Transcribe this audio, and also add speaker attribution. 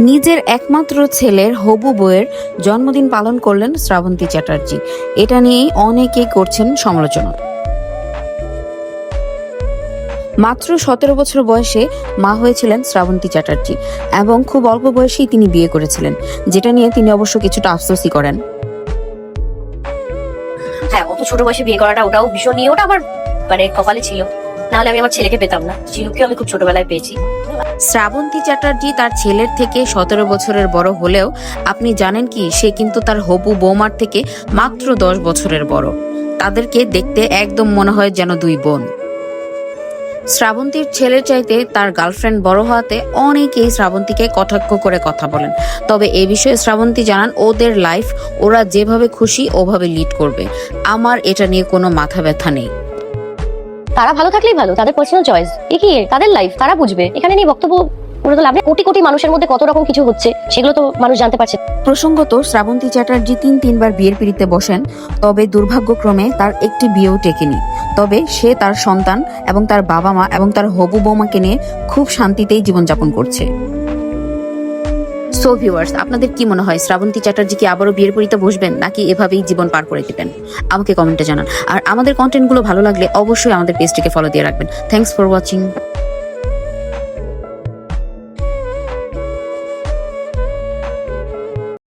Speaker 1: নিজের একমাত্র ছেলের হবু বউয়ের জন্মদিন পালন করলেন শ্রাবন্তী চ্যাটার্জি। এটা নিয়েই অনেকেই করছেন সমালোচনা। মাত্র সতেরো বছর বয়সে মা হয়েছিলেন শ্রাবন্তী চ্যাটার্জি এবং খুব অল্প বয়সেই তিনি বিয়ে করেছিলেন, যেটা নিয়ে তিনি অবশ্য কিছুটা আফসোসই করেন।
Speaker 2: হ্যাঁ অত ছোট বয়সে বিয়ে করাটা ওটাও ভীষণ নিয়ে, ওটা আমার মানে কপালে ছিল। নাহলে আমি আমার ছেলেকে পেতাম না। চিনুকে আমি খুব ছোটবেলায় পেয়েছি।
Speaker 1: শ্রাবন্তী চ্যাটার্জি তার ছেলের থেকে সতেরো বছরের বড় হলেও আপনি জানেন কি, সে কিন্তু তার হবু বৌমার থেকে মাত্র দশ বছরের বড়। তাদেরকে দেখতে একদম মনে হয় যেন দুই বোন। শ্রাবন্তীর ছেলের চাইতে তার গার্লফ্রেন্ড বড় হওয়াতে অনেকেই শ্রাবন্তীকে কটাক্ষ করে কথা বলেন। তবে এ বিষয়ে শ্রাবন্তী জানান, ওদের লাইফ ওরা যেভাবে খুশি, ওভাবে লিড করবে। আমার এটা নিয়ে কোনো মাথা ব্যথা নেই।
Speaker 2: তারা ভালো থাকলেই ভালো, তাদের পার্সোনাল চয়েস এ কি? তাদের লাইফ তারা বুঝবে। এখানে নিয়ে বক্তব্য করে তো লাভ। কোটি কোটি মানুষের মধ্যে কত রকম কিছু হচ্ছে, সেগুলো তো মানুষ জানতে পারছে।
Speaker 1: প্রসঙ্গত, শ্রাবন্তী চ্যাটার্জি তিন তিনবার বিয়ের পিড়িতে বসেন, তবে দুর্ভাগ্যক্রমে তার একটি বিয়েও টেকেনি। তবে সে তার সন্তান এবং তার বাবা মা এবং তার হবু বৌমাকে নিয়ে খুব শান্তিতেই জীবনযাপন করছে। সো ভিউয়ার্স আপনাদের কি মনে হয়, শ্রাবন্তী চ্যাটার্জি কি আবারও বিয়ের পরিতে বসবেন, নাকি এভাবেই জীবন পার করে দেবেন? আমাকে কমেন্টে জানান। আর আমাদের কন্টেন্টগুলো ভালো লাগলে অবশ্যই আমাদের পেজটিকে ফলো দিয়ে রাখবেন। Thanks for watching